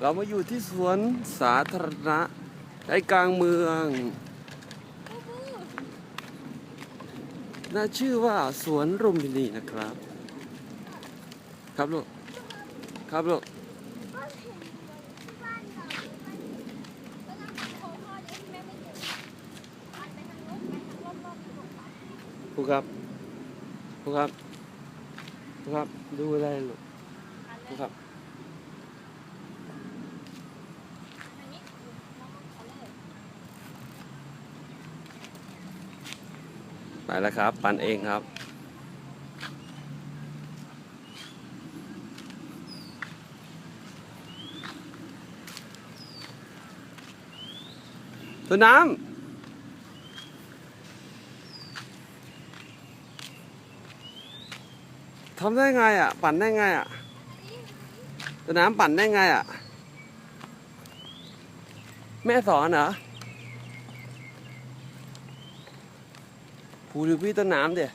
เรามาอยู่ที่สวนสาธารณะใจกลางเมือง น่าชื่อว่าสวนรุมพินีนะครับ ครับลูก ครับลูกครูครับครูครับครูครับ ดูอะไรลูกครูครับ ไปแล้วครับ ปั่นเองครับ ตัวน้ำทำได้ไงอะ ปั่นได้ไงอะตัวน้ำปั่นได้ไงอะ แม่สอนเหรอ ผู้ดูพี่ต้นน้ำเดี๋ย